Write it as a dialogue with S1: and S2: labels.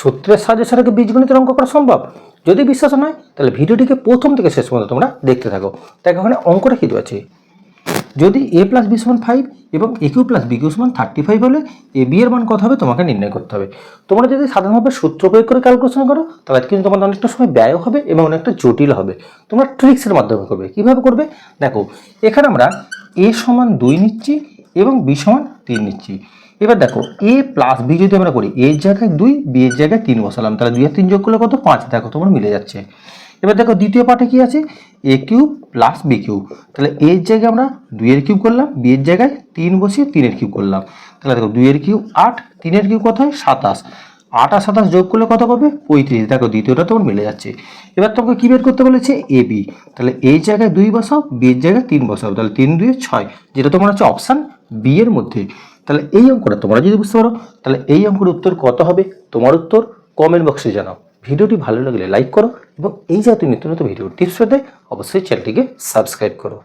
S1: সূত্রের সাহায্যে ছাড়া কি বীজগণিতের অঙ্ক করা সম্ভব? যদি বিশ্বাস নয় তাহলে ভিডিওটিকে প্রথম থেকে শেষ পর্যন্ত তোমরা দেখতে থাকো। দেখো ওখানে অঙ্কটা কী আছে যদি এ প্লাস বি সমান ফাইভ এবং A cube plus B cube সমান থার্টি ফাইভ হলে এ বি এর মান কত হবে? তোমাকে নির্ণয় করতে হবে। তোমরা যদি সাধারণভাবে সূত্র প্রয়োগ করে ক্যালকুলেশন করো, তাহলে কিন্তু তোমাদের অনেকটা সময় ব্যয় হবে এবং অনেকটা জটিল হবে। তোমরা ট্রিক্সের মাধ্যমে করবে। কীভাবে করবে? দেখো, এখানে আমরা এ সমান দুই নিচ্ছি এবং বি সমান তিন নিচ্ছি। এবার দেখো এ প্লাস বি যদি আমরা করি এর জায়গায় দুই বি এর জায়গায় তিন বসালাম, তাহলে দুই আর তিন যোগ করলে কত? পাঁচ। দেখো, তোমার মিলে যাচ্ছে। এবার দেখো, দ্বিতীয় পার্টে কি আছে? A cube plus B cube তাহলে এর জায়গায় আমরা দুইয়ের কিউব করলাম বি এর জায়গায় তিন বসিয়ে তিনের কিউব করলাম। তাহলে দেখো দুইয়ের কিউব আট তিনের কিউব কত হয়? সাতাশ। আট আর সাতাশ যোগ করলে কত পাবে? পঁয়ত্রিশ। দেখো, দ্বিতীয়টা তোমার মিলে যাচ্ছে। এবার তোমাকে কি বের করতে বলেছে? এ বি তাহলে এই জায়গায় দুই বসাও বি এর জায়গায় তিন বসাও। তাহলে তিন, দুই, ছয়, যেটা তোমার হচ্ছে অপশান বি এর মধ্যে। তাহলে এই অঙ্কটা তোমরা যদি বুঝতে পারো, তাহলে এই অঙ্কের উত্তর কত হবে? তোমার উত্তর কমেন্ট বক্সে জানাও। ভিডিওটি ভালো লাগলে লাইক করো এবং এই জাতীয় নিত্য নতুন ভিডিও টিপস পেতে অবশ্যই চ্যানেলটিকে সাবস্ক্রাইব করো।